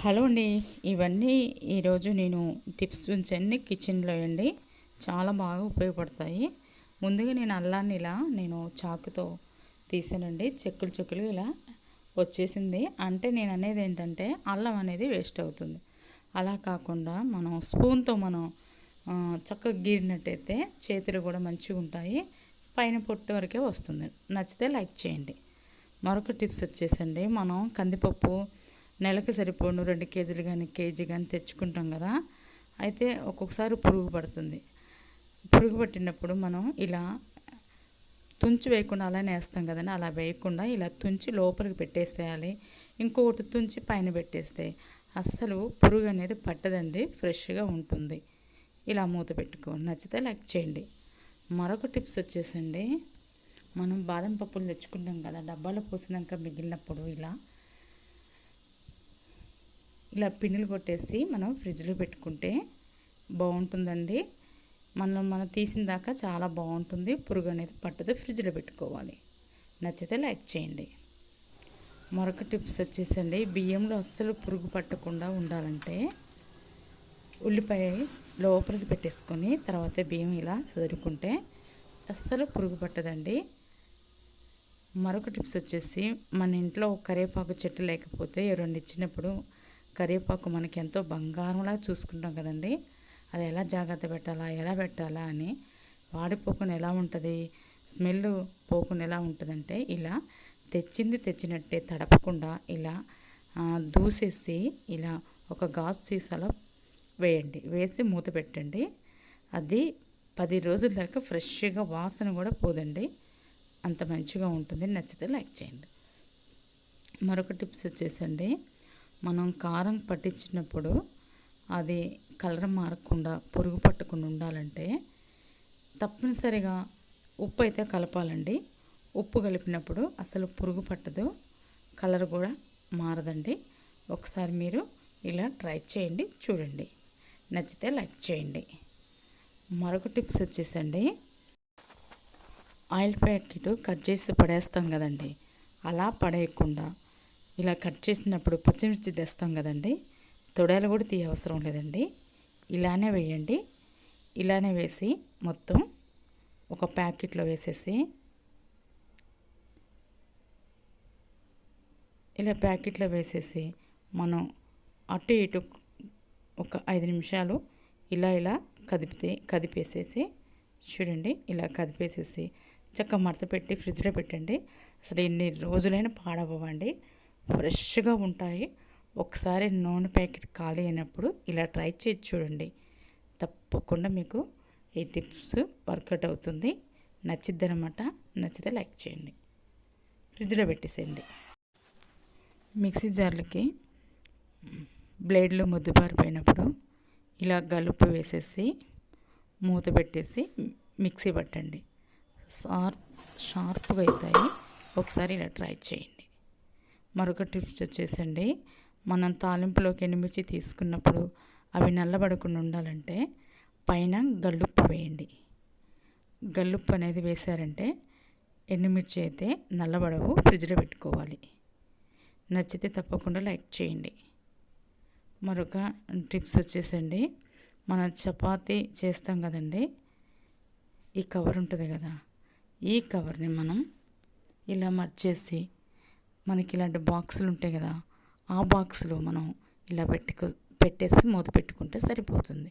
Hello అండి. ఇవన్నీ ఈరోజు నేను టిప్స్ ఉంచండి కిచెన్లో అండి. చాలా బాగా ఉపయోగపడతాయి. ముందుగా నేను అల్లాన్ని ఇలా నేను చాకుతో తీసానండి. చెక్కులు చెక్కులు ఇలా వచ్చేసింది. అంటే నేను అనేది ఏంటంటే అల్లం అనేది వేస్ట్ అవుతుంది. అలా కాకుండా మనం స్పూన్తో మనం చక్కగా గీరినట్టయితే చేతులు కూడా మంచిగా ఉంటాయి. పైన పొట్టు వరకే వస్తుంది. నచ్చితే లైక్ చేయండి. మరొక టిప్స్ వచ్చేసండి. మనం కందిపప్పు నెలకు సరిపోను రెండు కేజీలు కానీ కేజీ కానీ తెచ్చుకుంటాం కదా. అయితే ఒక్కొక్కసారి పురుగు పడుతుంది. పురుగు పట్టినప్పుడు మనం ఇలా తుంచి వేయకుండా అలానే వేస్తాం కదండి. అలా వేయకుండా ఇలా తుంచి లోపలికి పెట్టేసేయాలి. ఇంకొకటి తుంచి పైన పెట్టేస్తే అస్సలు పురుగు అనేది పట్టదండి ఫ్రెష్గా ఉంటుంది. ఇలా మూత పెట్టుకోండి. నచ్చితే లైక్ చేయండి. మరొక టిప్స్ వచ్చేసండి. మనం బాదం పప్పులు తెచ్చుకుంటాం కదా డబ్బాలో పోసినాక మిగిలినప్పుడు ఇలా ఇలా పిన్నులు కొట్టేసి మనం ఫ్రిడ్జ్లో పెట్టుకుంటే బాగుంటుందండి. మనం మనం తీసిన దాకా చాలా బాగుంటుంది. పురుగు అనేది పట్టదు. ఫ్రిడ్జ్లో పెట్టుకోవాలి. నచ్చితే లైక్ చేయండి. మరొక టిప్స్ వచ్చేసండి. బియ్యంలో అస్సలు పురుగు పట్టకుండా ఉండాలంటే ఉల్లిపాయ లోపలికి పెట్టేసుకొని తర్వాత బియ్యం ఇలా చదురుకుంటే అస్సలు పురుగు పట్టదండి. మరొక టిప్స్ వచ్చేసి మన ఇంట్లో కరివేపాకు చెట్టు లేకపోతే రెండు ఇచ్చినప్పుడు కరివేపాకు మనకి ఎంతో బంగారంలా చూసుకుంటాం కదండి. అది ఎలా జాగ్రత్త పెట్టాలా ఎలా పెట్టాలా అని వాడిపోకుండా ఎలా ఉంటుంది స్మెల్ పోకుండా ఎలా ఉంటుందంటే ఇలా తెచ్చింది తెచ్చినట్టే తడపకుండా ఇలా దూసేసి ఇలా ఒక గాజు సీసాలో వేయండి. వేసి మూత పెట్టండి. అది పది రోజుల దాకా ఫ్రెష్గా వాసన కూడా పోదండి. అంత మంచిగా ఉంటుంది. నచ్చితే లైక్ చేయండి. మరొక టిప్స్ వచ్చేసండి. మనం కారం పట్టించినప్పుడు అది కలర్ మారకుండా పురుగు పట్టకుండా ఉండాలంటే తప్పనిసరిగా ఉప్పు అయితే కలపాలండి. ఉప్పు కలిపినప్పుడు అసలు పురుగు పట్టదు కలర్ కూడా మారదండి. ఒకసారి మీరు ఇలా ట్రై చేయండి చూడండి. నచ్చితే లైక్ చేయండి. మరొక టిప్స్ వచ్చేసండి. ఆయిల్ ప్యాకెట్ కట్ చేసి పడేస్తాం కదండి అలా పడేయకుండా ఇలా కట్ చేసినప్పుడు పచ్చిమిర్చి తెస్తాం కదండి. తొడాలు కూడా తీయ అవసరం లేదండి. ఇలానే వేయండి. ఇలానే వేసి మొత్తం ఒక ప్యాకెట్లో వేసేసి ఇలా ప్యాకెట్లో వేసేసి మనం అటు ఇటు ఒక ఐదు నిమిషాలు ఇలా ఇలా కదిపితే కదిపేసేసి చూడండి ఇలా కదిపేసేసి చక్క మడత పెట్టి ఫ్రిడ్జ్లో పెట్టండి. అసలు ఎన్ని రోజులైనా పాడవ్వండి ఫ్రెష్గా ఉంటాయి. ఒకసారి నూనె ప్యాకెట్ ఖాళీ అయినప్పుడు ఇలా ట్రై చేసి చూడండి. తప్పకుండా మీకు ఈ టిప్స్ వర్కౌట్ అవుతుంది. నచ్చిద్ది అనమాట నచ్చితే లైక్ చేయండి. ఫ్రిడ్జ్లో పెట్టేసేయండి. మిక్సీ జార్లకి బ్లేడ్లో ముద్దుబారిపోయినప్పుడు ఇలా గలుపు వేసేసి మూత పెట్టేసి మిక్సీ పట్టండి. షార్ప్ షార్ప్గా అవుతాయి. ఒకసారి ఇలా ట్రై చేయండి. మరొక టిప్స్ వచ్చేసండి. మనం తాలింపులోకి ఎండుమిర్చి తీసుకున్నప్పుడు అవి నల్లబడకుండా ఉండాలంటే పైన గల్లుప్పు వేయండి. గల్లుప్పు అనేది వేశారంటే ఎండుమిర్చి అయితే నల్లబడవు ఫ్రిడ్జ్లో పెట్టుకోవాలి. నచ్చితే తప్పకుండా లైక్ చేయండి. మరొక టిప్స్ వచ్చేసండి. మన చపాతీ చేస్తాం కదండి ఈ కవర్ ఉంటుంది కదా ఈ కవర్ని మనం ఇలా మర్చేసి మనకి ఇలాంటి బాక్సులు ఉంటాయి కదా ఆ బాక్స్లో మనం ఇలా పెట్టుకో పెట్టేసి మూత పెట్టుకుంటే సరిపోతుంది.